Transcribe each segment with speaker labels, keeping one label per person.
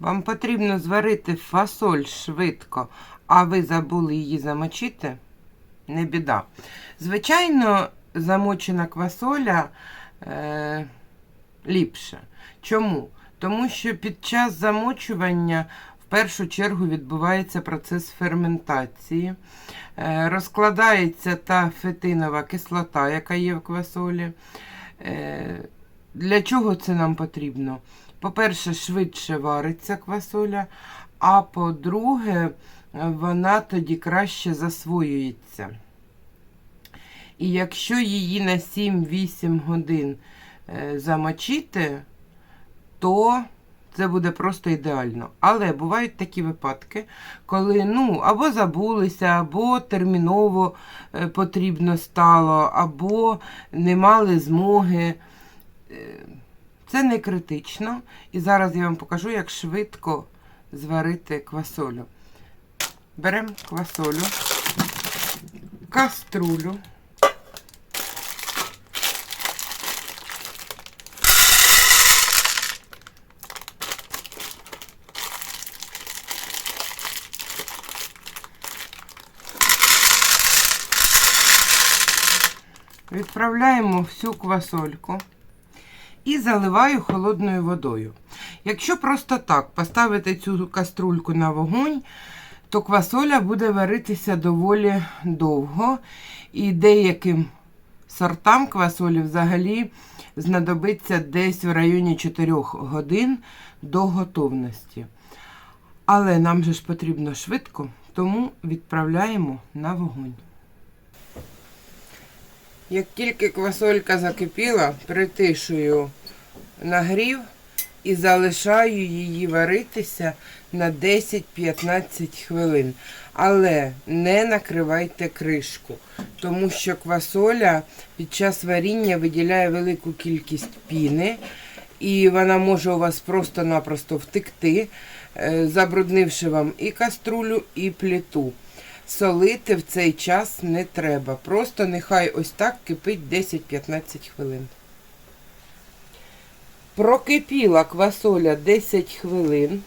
Speaker 1: Вам потрібно зварити фасоль швидко, а ви забули її замочити? Не біда. Звичайно, замочена квасоля е, ліпше. Чому? Тому що під час замочування в першу чергу відбувається процес ферментації, е, розкладається та фетинова кислота, яка є в квасолі. Е, для чого це нам потрібно? По-перше, швидше вариться квасоля, а по-друге, вона тоді краще засвоюється. І якщо її на 7-8 годин е, замочити, то це буде просто ідеально. Але бувають такі випадки, коли ну, або забулися, або терміново е, потрібно стало, або не мали змоги. Це не критично. І зараз я вам покажу, як швидко зварити квасолю. Беремо квасолю, каструлю. Відправляємо всю квасольку і заливаю холодною водою. Якщо просто так поставити цю каструльку на вогонь, то квасоля буде варитися доволі довго, і деяким сортам квасолі взагалі знадобиться десь в районі 4 годин до готовності. Але нам же ж потрібно швидко, тому відправляємо на вогонь. Як тільки квасолька закипіла, притишую нагрів і залишаю її варитися на 10-15 хвилин. Але не накривайте кришку, тому що квасоля під час варіння виділяє велику кількість піни, і вона може у вас просто-напросто втекти, е, забруднивши вам і каструлю, і плиту. Солити в цей час не треба. Просто нехай ось так кипить 10-15 хвилин. Прокипіла квасоля 10 хвилин.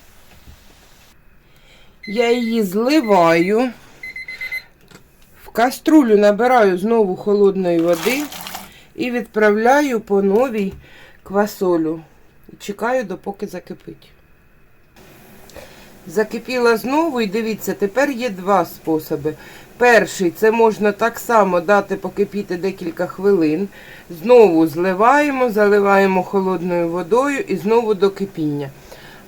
Speaker 1: Я її зливаю. В каструлю набираю знову холодної води і відправляю по новій квасолю. Чекаю, допоки закипить. Закипіла знову і дивіться, тепер є два способи. Перший це можна так само дати покипіти декілька хвилин. Знову зливаємо, заливаємо холодною водою і знову до кипіння.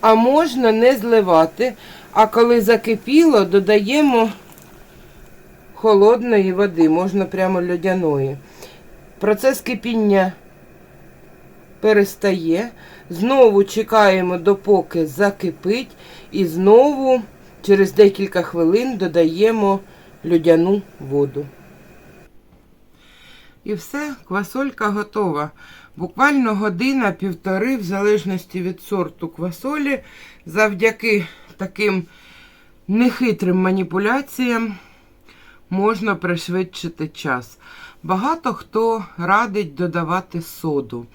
Speaker 1: А можна не зливати, а коли закипіло, додаємо холодної води, можна прямо льодяної. Процес кипіння перестає. Знову чекаємо, допоки закипить, і знову через декілька хвилин додаємо льодяну воду. І все, квасолька готова. Буквально година-півтори, в залежності від сорту квасолі, завдяки таким нехитрим маніпуляціям можна пришвидшити час. Багато хто радить додавати соду.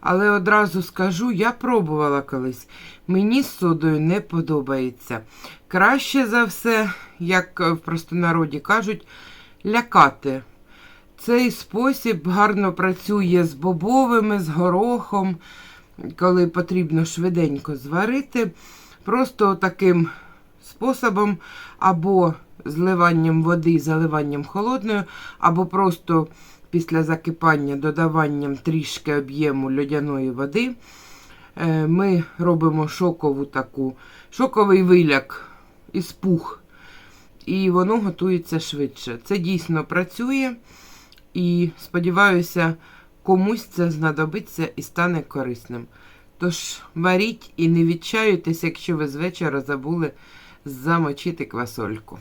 Speaker 1: Але одразу скажу, я пробувала колись. Мені з содою не подобається. Краще за все, як в простонароді кажуть, лякати. Цей спосіб гарно працює з бобовими, з горохом, коли потрібно швиденько зварити. Просто таким способом або зливанням води, заливанням холодною, або просто після закипання додаванням трішки об'єму льодяної води. Е, Ми робимо шокову таку, шоковий виляк із пух. І воно готується швидше. Це дійсно працює. І сподіваюся, комусь це знадобиться і стане корисним. Тож варіть і не відчаюйтесь, якщо ви з вечора забули замочити квасольку.